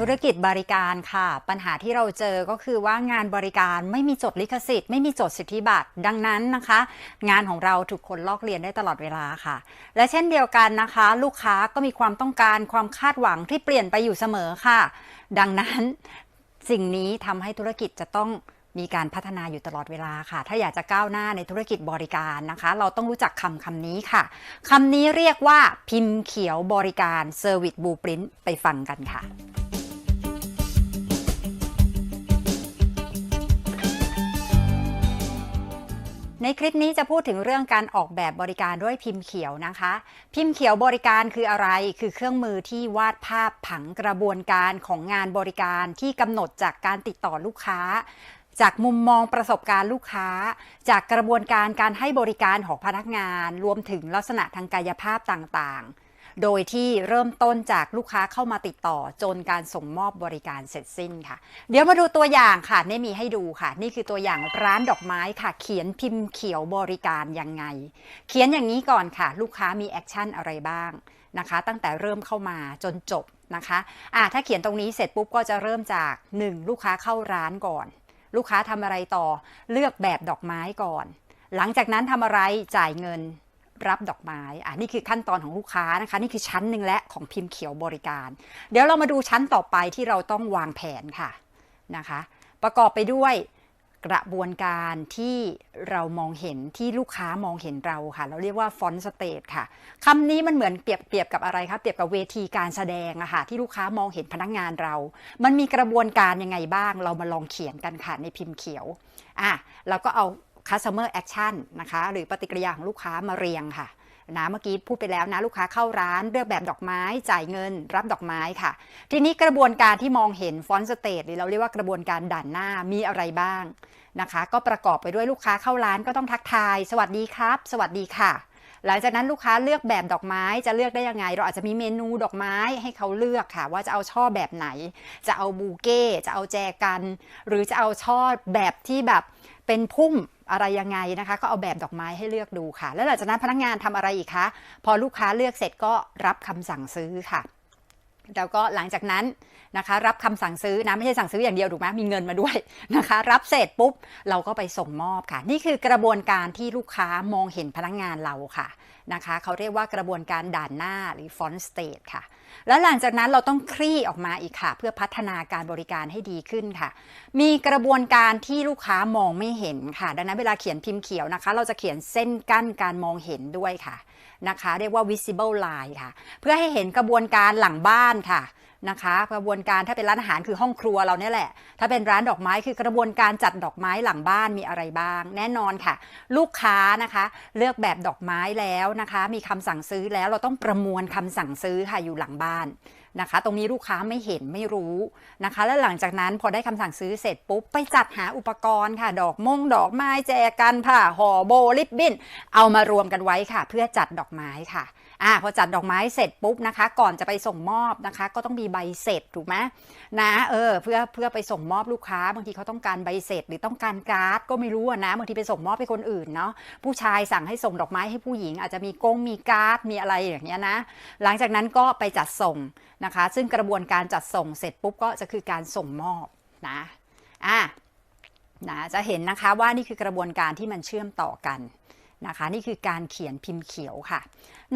ธุรกิจบริการค่ะ ปัญหาที่เราเจอก็คือว่างานบริการไม่มีจดลิขสิทธิ์ไม่มีจดสิทธิบัตรดังนั้นนะคะ งานของเราถูกคนลอกเลียนได้ตลอดเวลาค่ะ และเช่นเดียวกันนะคะ ลูกค้าก็มีความต้องการความคาดหวังที่เปลี่ยนไปอยู่เสมอค่ะ ดังนั้นสิ่งนี้ทำให้ธุรกิจจะต้องมีการพัฒนาอยู่ตลอดเวลาค่ะ ถ้าอยากจะก้าวหน้าในธุรกิจบริการนะคะ เราต้องรู้จักคำคำนี้ค่ะ คำนี้เรียกว่าพิมพ์เขียวบริการ Service Blueprint ไปฟังกันค่ะ ในคลิปนี้จะพูดถึงเรื่องการออกแบบบริการด้วยพิมพ์เขียวนะคะ พิมพ์เขียวบริการคืออะไร คือเครื่องมือที่วาดภาพผังกระบวนการของงานบริการที่กำหนดจากการติดต่อลูกค้า จากมุมมองประสบการณ์ลูกค้า จากกระบวนการการให้บริการของพนักงาน รวมถึงลักษณะทางกายภาพต่างๆ โดยที่เริ่มต้นจากลูกค้าเข้ามาติดต่อจนการส่งมอบบริการเสร็จสิ้นค่ะ เดี๋ยวมาดูตัวอย่างค่ะนี่มีให้ดูค่ะ นี่คือตัวอย่างร้านดอกไม้ค่ะ เขียนพิมพ์เขียวบริการยังไง เขียนอย่างนี้ก่อนค่ะ ลูกค้ามีแอคชั่นอะไรบ้างนะคะ ตั้งแต่เริ่มเข้ามาจนจบนะคะอ่าถ้าเขียนตรงนี้เสร็จปุ๊บก็จะเริ่มจาก 1 ลูกค้าเข้าร้านก่อน ลูกค้าทำอะไรต่อเลือกแบบดอกไม้ก่อน หลังจากนั้นทำอะไรจ่ายเงิน รับดอกไม้อะนี่คือขั้นตอนของลูกค้านะคะ นี่คือชั้นหนึ่งและของพิมพ์เขียวบริการ เดี๋ยวเรามาดูชั้นต่อไปที่เราต้องวางแผนค่ะนะคะ ประกอบไปด้วยกระบวนการที่เรามองเห็นที่ลูกค้ามองเห็นเราค่ะ เราเรียกว่าฟอนต์สเตทค่ะคำนี้มันเหมือนเปรียบเปรียบกับอะไรคะเปรียบกับเวทีการแสดงอะค่ะที่ลูกค้ามองเห็นพนักงานเรา มันมีกระบวนการยังไงบ้าง เรามาลองเขียนกันค่ะในพิมพ์เขียวอะเราก็เอา customer action นะคะ หรือปฏิกิริยาของลูกค้ามาเรียงค่ะนะเมื่อกี้พูดไปแล้วนะลูกค้าเข้าร้านเลือกแบบดอกไม้จ่ายเงิน รับดอกไม้ค่ะ ทีนี้กระบวนการที่มองเห็นฟอนต์สเตทหรือเราเรียกว่ากระบวนการด่านหน้ามีอะไรบ้างนะคะ ก็ประกอบไปด้วยลูกค้าเข้าร้านก็ต้องทักทาย สวัสดีครับ สวัสดีค่ะ หลังจากนั้นลูกค้าเลือกแบบดอกไม้จะเลือกได้ยังไง เราอาจจะมีเมนูดอกไม้ให้เขาเลือกค่ะ ว่าจะเอาช่อแบบไหน จะเอาบูเก้จะเอาแจกัน หรือจะเอาช่อแบบที่แบบเป็นพุ่ม อะไรยังไงนะคะ ก็เอาแบบดอกไม้ให้เลือกดูค่ะ แล้วหลังจากนั้นพนักงานทำอะไรอีกคะ พอลูกค้าเลือกเสร็จก็รับคำสั่งซื้อค่ะ แล้วก็หลังจากนั้นนะคะรับคำสั่งซื้อนะไม่ใช่สั่งซื้ออย่างเดียวถูกไหมมีเงินมาด้วยนะคะ รับเสร็จปุ๊บเราก็ไปส่งมอบค่ะ นี่คือกระบวนการที่ลูกค้ามองเห็นพนักงานเราค่ะนะคะเขาเรียกว่ากระบวนการด่านหน้าหรือ front stage ค่ะ แล้วหลังจากนั้นเราต้องคลี่ออกมาอีกค่ะ เพื่อพัฒนาการบริการให้ดีขึ้นค่ะ มีกระบวนการที่ลูกค้ามองไม่เห็นค่ะ ดังนั้นเวลาเขียนพิมพ์เขียวนะคะ เราจะเขียนเส้นกั้นการมองเห็นด้วยค่ะ นะคะ เรียกว่า visible line ค่ะ เพื่อให้เห็นกระบวนการหลังบ้านค่ะนะคะกระบวนการถ้าเป็นร้านอาหารคือห้องครัวเราเนี่ยแหละ ถ้าเป็นร้านดอกไม้คือกระบวนการจัดดอกไม้หลังบ้านมีอะไรบ้าง แน่นอนค่ะ ลูกค้านะคะ เลือกแบบดอกไม้แล้วนะคะ มีคำสั่งซื้อแล้วเราต้องประมวลคำสั่งซื้อค่ะอยู่หลังบ้าน นะคะ ตรงนี้ลูกค้าไม่เห็นไม่รู้นะคะ แล้วหลังจากนั้นพอได้คำสั่งซื้อเสร็จปุ๊บไปจัดหาอุปกรณ์ค่ะ ดอกมงดอกไม้แจกันผ้าห่อโบลิบบิ้นเอามารวมกันไว้ค่ะ เพื่อจัดดอกไม้ค่ะ อ่าพอจัดดอกไม้เสร็จปุ๊บนะคะ ก่อนจะไปส่งมอบนะคะ ก็ต้องมีใบเสร็จถูกไหมนะเออเพื่อเพื่อไปส่งมอบลูกค้าบางทีเขาต้องการใบเสร็จหรือต้องการการ์ดก็ไม่รู้นะบางทีไปส่งมอบให้คนอื่นเนาะผู้ชายสั่งให้ส่งดอกไม้ให้ผู้หญิง อาจจะมีกงมีการ์ดมีอะไรอย่างเงี้ยนะหลังจากนั้นก็ไปจัดส่งนะคะ ซึ่งกระบวนการจัดส่งเสร็จปุ๊บก็จะคือการส่งมอบนะอะนะจะเห็นนะคะว่านี่คือกระบวนการที่มันเชื่อมต่อกัน นะคะ นี่คือการเขียนพิมพ์เขียวค่ะ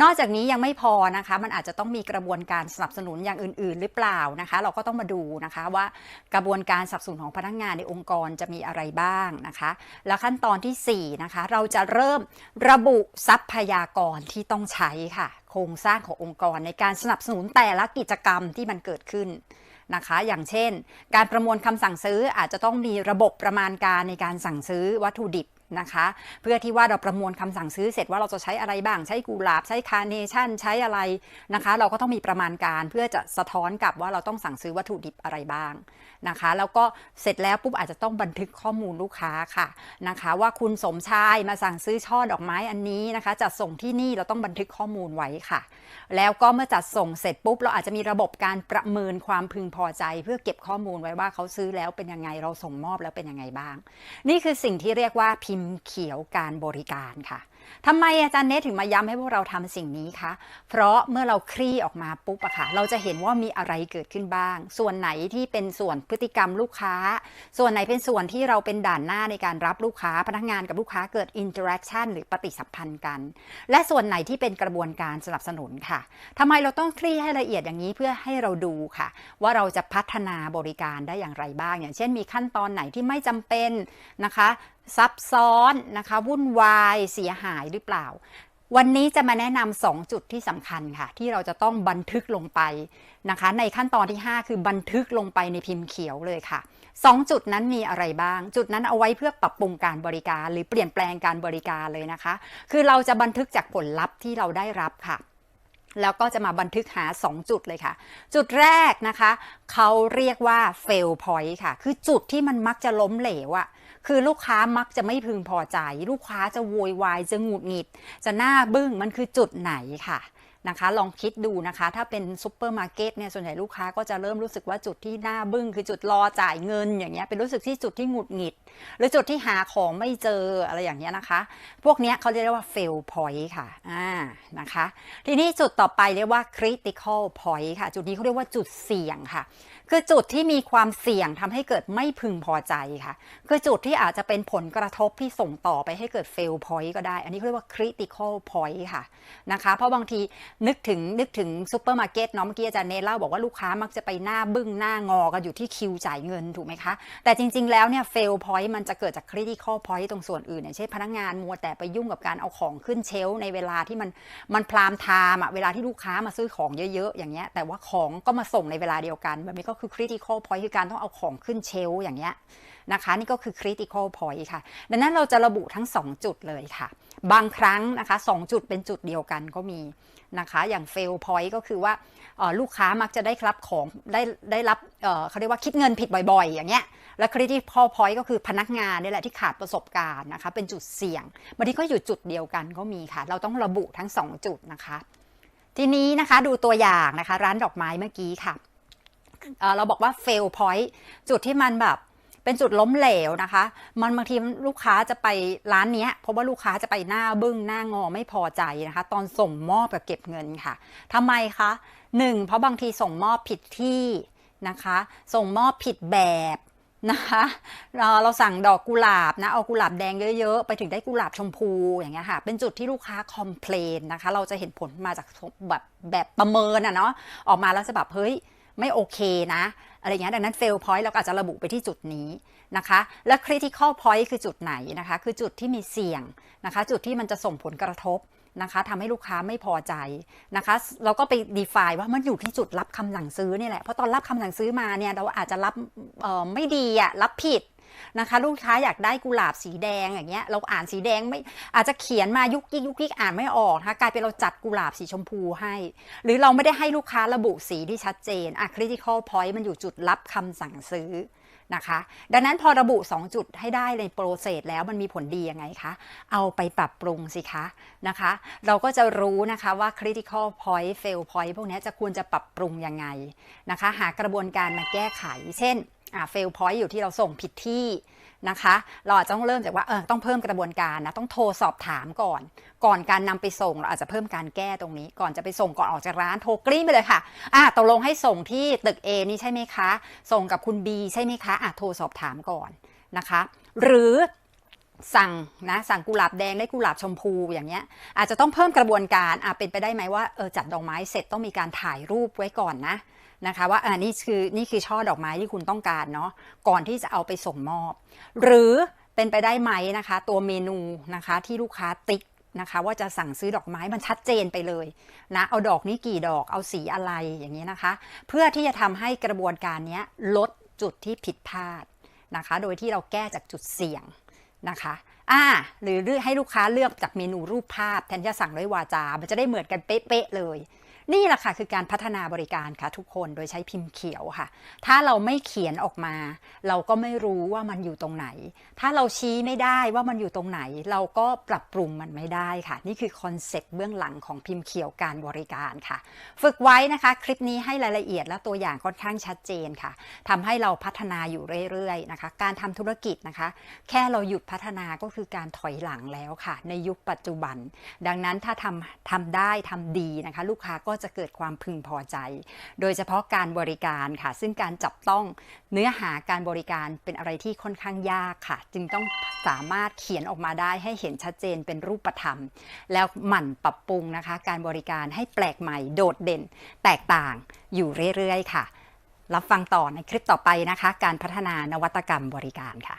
นอกจากนี้ยังไม่พอนะคะ มันอาจจะต้องมีกระบวนการสนับสนุนอย่างอื่น ๆ หรือเปล่านะคะ เราก็ต้องมาดูนะคะว่ากระบวนการสนับสนุนของพนักงงานในองค์กรจะมีอะไรบ้างนะคะ แล้วขั้นตอนที่4นะคะเราจะเริ่มระบุทรัพยากรที่ต้องใช้ค่ะ โครงสร้างขององค์กรในการสนับสนุนแต่ละกิจกรรมที่มันเกิดขึ้นนะคะอย่างเช่น การประมวลคำสั่งซื้ออาจจะต้องมีระบบประมาณการในการสั่งซื้อวัตถุดิบ นะคะ เพื่อที่ว่าเราประมวลคำสั่งซื้อเสร็จว่าเราจะใช้อะไรบ้างใช้กุหลาบ ใช้คาร์เนชั่นใช้อะไรนะคะ เราก็ต้องมีประมาณการเพื่อจะสะท้อนกลับว่าเราต้องสั่งซื้อวัตถุดิบอะไรบ้าง นะคะ แล้วก็เสร็จแล้วปุ๊บอาจจะต้องบันทึกข้อมูลลูกค้าค่ะนะคะ ว่าคุณสมชายมาสั่งซื้อช่อดอกไม้อันนี้นะคะ จัดส่งที่นี่เราต้องบันทึกข้อมูลไว้ค่ะ แล้วก็เมื่อจัดส่งเสร็จปุ๊บเราอาจจะมีระบบการประเมินความพึงพอใจ เพื่อเก็บข้อมูลไว้ว่าเขาซื้อแล้วเป็นยังไงเราส่งมอบแล้วเป็นยังไงบ้าง นี่คือสิ่งที่เรียกว่าพิมพ์เขียวการบริการค่ะ ทำไมอาจารย์เนทถึงมาย้ำให้พวกเราทำสิ่งนี้คะ เพราะเมื่อเราคลี่ออกมาปุ๊บอะค่ะ เราจะเห็นว่ามีอะไรเกิดขึ้นบ้าง ส่วนไหนที่เป็นส่วนพฤติกรรมลูกค้า ส่วนไหนเป็นส่วนที่เราเป็นด่านหน้าในการรับลูกค้า พนักงานกับลูกค้าเกิด interaction หรือปฏิสัมพันธ์กัน และส่วนไหนที่เป็นกระบวนการสนับสนุนค่ะทำไมเราต้องคลี่ให้ละเอียดอย่างนี้เพื่อให้เราดูค่ะ ว่าเราจะพัฒนาบริการได้อย่างไรบ้าง อย่างเช่น มีขั้นตอนไหนที่ไม่จำเป็นนะคะ ซับซ้อนนะคะวุ่นวายเสียหายหรือเปล่า วันนี้จะมาแนะนำสองจุดที่สำคัญค่ะ ที่เราจะต้องบันทึกลงไปนะคะ ในขั้นตอนที่ 5 คือบันทึกลงไปในพิมพ์เขียวเลยค่ะสองจุดนั้นมีอะไรบ้าง จุดนั้นเอาไว้เพื่อปรับปรุงการบริการ หรือเปลี่ยนแปลงการบริการเลยนะคะ คือเราจะบันทึกจากผลลัพธ์ที่เราได้รับค่ะ แล้วก็จะมาบันทึกหา 2 จุดเลยค่ะ จุดแรกนะคะ เขาเรียกว่า fail point ค่ะ คือจุดที่มันมักจะล้มเหลวอะ คือลูกค้ามักจะไม่พึงพอใจ ลูกค้าจะโวยวายจะหงุดหงิด จะหน้าบึ้งมันคือจุดไหนค่ะนะคะลองคิดดูนะคะ ถ้าเป็นซูเปอร์มาร์เก็ตเนี่ยส่วนใหญ่ลูกค้าก็จะเริ่มรู้สึกว่าจุดที่หน้าบึ้งคือจุดรอจ่ายเงินอย่างเงี้ยเป็นรู้สึกที่จุดที่หงุดหงิด หรือจุดที่หาของไม่เจออะไรอย่างเงี้ยนะคะ พวกเนี้ยเขาเรียกว่า fail point ค่ะอ่านะคะ ทีนี้จุดต่อไปเรียกว่า critical point ค่ะ จุดนี้เขาเรียกว่าจุดเสี่ยงค่ะ คือจุดที่มีความเสี่ยงทำให้เกิดไม่พึงพอใจค่ะ คือจุดที่อาจจะเป็นผลกระทบที่ส่งต่อไปให้เกิด fail point ก็ได้ อันนี้เขาเรียกว่า critical point ค่ะนะคะ เพราะบางทีนึกถึงนึกถึงซูเปอร์มาร์เก็ตเนาะเมื่อกี้อาจารย์เนเล่าบอกว่าลูกค้ามักจะไปหน้าบึ้งหน้างอกันอยู่ที่คิวจ่ายเงินถูกไหมคะ แต่จริง ๆ แล้วเนี่ย fail point มันจะเกิดจาก critical point ตรงส่วนอื่นอย่างเช่นพนักงานมัวแต่ไปยุ่งกับการเอาของขึ้นเชลในเวลาที่มันมันพรามไทม์อะเวลาที่ลูกค้ามาซื้อของเยอะๆ อย่างเงี้ยแต่ว่าของก็มาส่งในเวลาเดียวกันแบบนี้ก็คือ critical point คือการต้องเอาของขึ้นเชลอย่างเงี้ยนะคะ นี่ก็คือ critical point ค่ะ ดังนั้นเราจะระบุทั้ง 2 จุดเลยค่ะ บางครั้งนะคะ2จุดเป็นจุดเดียวกันก็มีนะคะอย่าง fail point ก็คือว่าลูกค้ามักจะได้รับของได้ได้รับเขาเรียกว่าคิดเงินผิดบ่อยๆ อย่างเงี้ยและ critical point ก็คือพนักงานนี่แหละที่ขาดประสบการณ์นะคะเป็นจุดเสี่ยงบางทีก็อยู่จุดเดียวกันก็มีค่ะ เราต้องระบุทั้ง 2 จุดนะคะ ทีนี้นะคะดูตัวอย่างนะคะ ร้านดอกไม้เมื่อกี้ค่ะเราบอกว่า fail point จุดที่มันแบบ เป็นจุดล้มเหลวนะคะ มันบางทีลูกค้าจะไปร้านนี้เพราะว่าลูกค้าจะไปหน้าบึ้งหน้างอไม่พอใจนะคะ ตอนส่งมอบกับเก็บเงินค่ะทำไมคะหนึ่งเพราะบางทีส่งมอบผิดที่นะคะ ส่งมอบผิดแบบนะคะเราเราสั่งดอกกุหลาบนะเอากุหลาบแดงเยอะๆ ไปถึงได้กุหลาบชมพูอย่างเงี้ยค่ะ เป็นจุดที่ลูกค้าคอมเพลนนะคะ เราจะเห็นผลมาจากแบบแบบประเมินอะเนาะออกมาแล้วจะแบบเฮ้ย ไม่โอเคนะ อะไรเงี้ยดังนั้น fail point เราก็อาจจะระบุไปที่จุดนี้นะคะ และ critical point คือจุดไหนนะคะ คือจุดที่มีเสี่ยงนะคะ จุดที่มันจะส่งผลกระทบนะคะทำให้ลูกค้าไม่พอใจนะคะเราก็ไป define ว่ามันอยู่ที่จุดรับคำสั่งซื้อนี่แหละเพราะตอนรับคำสั่งซื้อมาเนี่ยเราอาจจะรับไม่ดีอะรับผิด นะคะ ลูกค้าอยากได้กุหลาบสีแดงอย่างเงี้ยเราอ่านสีแดงไม่อาจจะเขียนมายุกยิกยุกยิกอ่านไม่ออกนะคะกลายเป็นเราจัดกุหลาบสีชมพูให้ หรือเราไม่ได้ให้ลูกค้าระบุสีที่ชัดเจนอะ critical point มันอยู่จุดรับคำสั่งซื้อนะคะดังนั้นพอระบุ 2 จุดให้ได้ในโปรเซสแล้วมันมีผลดียังไงคะ เอาไปปรับปรุงสิคะนะคะ เราก็จะรู้นะคะว่า critical point fail point พวกนี้จะควรจะปรับปรุงยังไงนะคะ หากระบวนการมาแก้ไข เช่น อ่าเฟลพอยต์อยู่ที่เราส่งผิดที่นะคะ เราอาจจะต้องเริ่มจากว่าเออต้องเพิ่มกระบวนการนะต้องโทรสอบถามก่อน ก่อนการนำไปส่งเราอาจจะเพิ่มการแก้ตรงนี้ ก่อนจะไปส่งก่อนออกจากร้านโทรกรี้ไปเลยค่ะอ่าตกลงให้ส่งที่ตึก A นี่ใช่ไหมคะ ส่งกับคุณ B ใช่ไหมคะอ่าโทรสอบถามก่อนนะคะ หรือ สั่งนะสั่งกุหลาบแดงได้กุหลาบชมพูอย่างเงี้ยอาจจะต้องเพิ่มกระบวนการอะเป็นไปได้ไหมว่าเออจัดดอกไม้เสร็จต้องมีการถ่ายรูปไว้ก่อนนะนะคะว่าอ่านี่คือนี่คือช่อดอกไม้ที่คุณต้องการเนาะก่อนที่จะเอาไปส่งมอบ หรือเป็นไปได้ไหมนะคะ ตัวเมนูนะคะที่ลูกค้าติ๊กนะคะว่าจะสั่งซื้อดอกไม้มันชัดเจนไปเลยนะเอาดอกนี้กี่ดอกเอาสีอะไรอย่างนี้นะคะ เพื่อที่จะทำให้กระบวนการนี้ลดจุดที่ผิดพลาดนะคะ โดยที่เราแก้จากจุดเสี่ยง นะคะอ่าหรือให้ลูกค้าเลือกจากเมนูรูปภาพแทนที่จะสั่งด้วยวาจา มันจะได้เหมือนกันเป๊ะๆเลย นี่แหละค่ะคือการพัฒนาบริการค่ะทุกคนโดยใช้พิมพ์เขียวค่ะ ถ้าเราไม่เขียนออกมา เราก็ไม่รู้ว่ามันอยู่ตรงไหน ถ้าเราชี้ไม่ได้ว่ามันอยู่ตรงไหน เราก็ปรับปรุงมันไม่ได้ค่ะ นี่คือคอนเซ็ปต์เบื้องหลังของพิมพ์เขียวการบริการค่ะ ฝึกไว้นะคะ คลิปนี้ให้รายละเอียดและตัวอย่างค่อนข้างชัดเจนค่ะทำให้เราพัฒนาอยู่เรื่อยๆนะคะ การทำธุรกิจนะคะ แค่เราหยุดพัฒนาก็คือการถอยหลังแล้วค่ะ ในยุคปัจจุบัน ดังนั้นถ้าทำทำได้ทำดีนะคะ ลูกค้าก็ก็จะเกิดความพึงพอใจ โดยเฉพาะการบริการค่ะ ซึ่งการจับต้องเนื้อหาการบริการเป็นอะไรที่ค่อนข้างยากค่ะ จึงต้องสามารถเขียนออกมาได้ให้เห็นชัดเจนเป็นรูปธรรม แล้วหมั่นปรับปรุงนะคะ การบริการให้แปลกใหม่ โดดเด่น แตกต่างอยู่เรื่อยๆค่ะ รับฟังต่อในคลิปต่อไปนะคะ การพัฒนานวัตกรรมบริการค่ะ